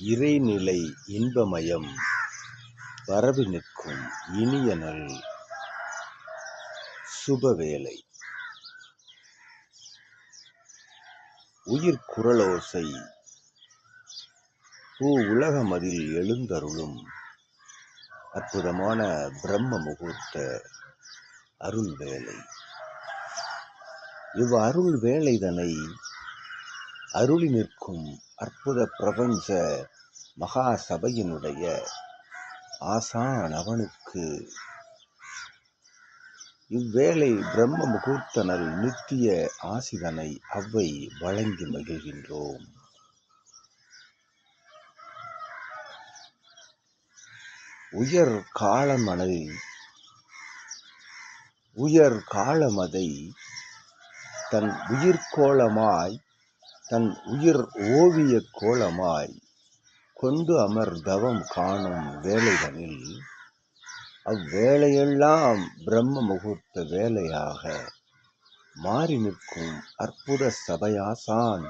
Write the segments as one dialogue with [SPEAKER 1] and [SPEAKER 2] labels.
[SPEAKER 1] இறைநிலை இன்பமயம் பரவி நிற்கும் இனியநல் சுபவேளை. உயிர் குரலோசை பூ உலகமதில் எழுந்தருளும் அற்புதமான பிரம்ம முகூர்த்த அருள் வேலை இவ் அருள் வேலைதனை அருளி நிற்கும் அற்புத பிரபஞ்ச மகா சபையினுடைய ஆசான் அவனுக்கு இவ்வேளை பிரம்ம முகூர்த்தனல் நித்திய ஆசிதனை அவ்வை வழங்கி மகிழ்கின்றோம். உயர் காலமனை உயர் காலமதை தன் உயிர்கோளமாய் தன் உயிர் ஓவிய கோலமாய் கொண்டு அமர் தவம் காணும் வேலைகளில் அவ்வேளையெல்லாம் பிரம்ம முகூர்த்த வேலையாக மாறி நிற்கும் அற்புத சபையாசான்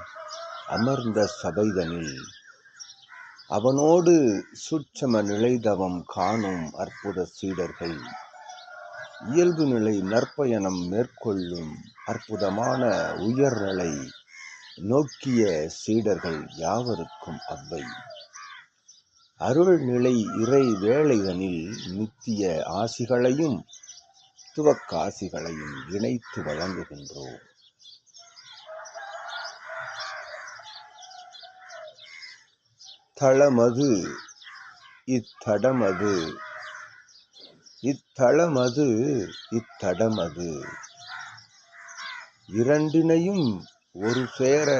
[SPEAKER 1] அமர்ந்த சபைதனில் அவனோடு சுட்சம நிலைதவம் காணும் அற்புத சீடர்கள் இயல்பு நிலை நற்பயணம் மேற்கொள்ளும் அற்புதமான உயர்நிலை நோக்கிய சீடர்கள் யாவருக்கும் அவ்வை அருள்நிலை இறை வேளைதனில் நித்திய ஆசிகளையும் துவக்காசிகளையும் இணைத்து வழங்குகின்றோம். தளமது இத்தடமது. இத்தளமது இத்தடமது. இரண்டினையும் ஒரு சேர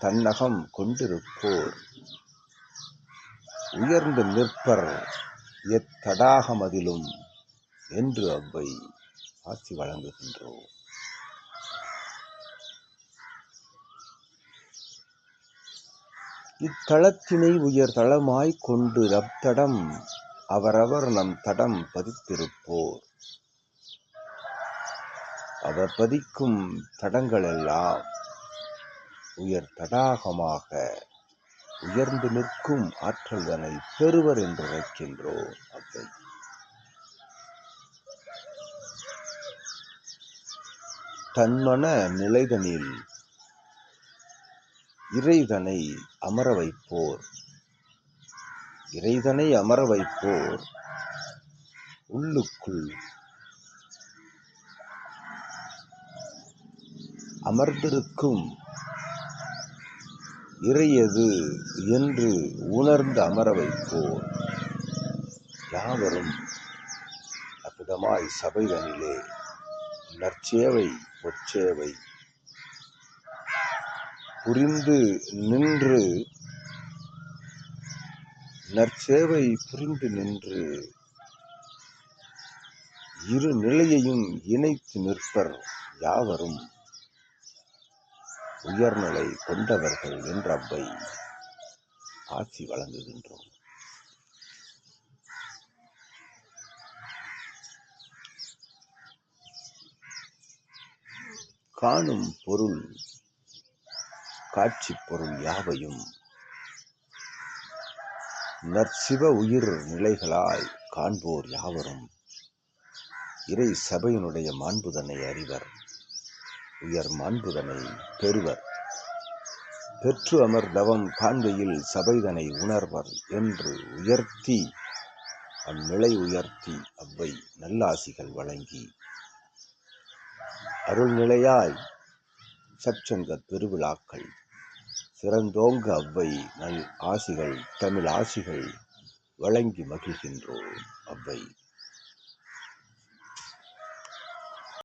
[SPEAKER 1] தன்னகம் கொண்டிருப்போர். உயர்ந்து நிற்பர் எத்தடாகமதிலும் என்று அவ்வை ஆசி வழங்குகின்றோம். இத்தளத்தினை உயர் தளமாய்க் கொண்டு ரப்தடம் அவரவர் நம் தடம் பதித்திருப்போர். அவர் பதிக்கும் தடங்களெல்லாம் உயர் தடாகமாக உயர்ந்து நிற்கும் ஆற்றல்தனை பெறுவர் என்று வைக்கின்றோம் அவை தன்மன நிலைதனில் இறைதனை அமர வைப்போர். இறைதனை அமர வைப்போர் உள்ளுக்குள். அமர்ந்திருக்கும் இறையது என்று உணர்ந்து அமர வைப்போர் யாவரும் அற்புதமாய் சபைதனிலே நற்சேவை பொற்சேவை. புரிந்து நின்று நற்சேவை புரிந்து நின்று இரு நிலையையும் இணைத்து நிற்பர் யாவரும். உயர்நிலை கொண்டவர்கள் என்ற அவ்வை ஆசி வழங்குகின்றோம். காணும் பொருள் காட்சி பொருள் யாவையும் நற்சிவ உயிர் நிலைகளாய் காண்போர் யாவரும். இறை சபையினுடைய மாண்புதனை அறிவர். உயர் மாண்புதனை பெறுவர். பெற்று அமர் தவம் காண்கையில் சபைதனை உணர்வர் என்று உயர்த்தி அந்நிலை உயர்த்தி அவ்வை நல்லாசிகள் வழங்கி. அருள்நிலையாய் சற்சங்க பெருவிழாக்கள் சிறந்தோங்க அவ்வை நல் ஆசிகள் தமிழ் ஆசிகள் வழங்கி மகிழ்கின்றோம் அவ்வை.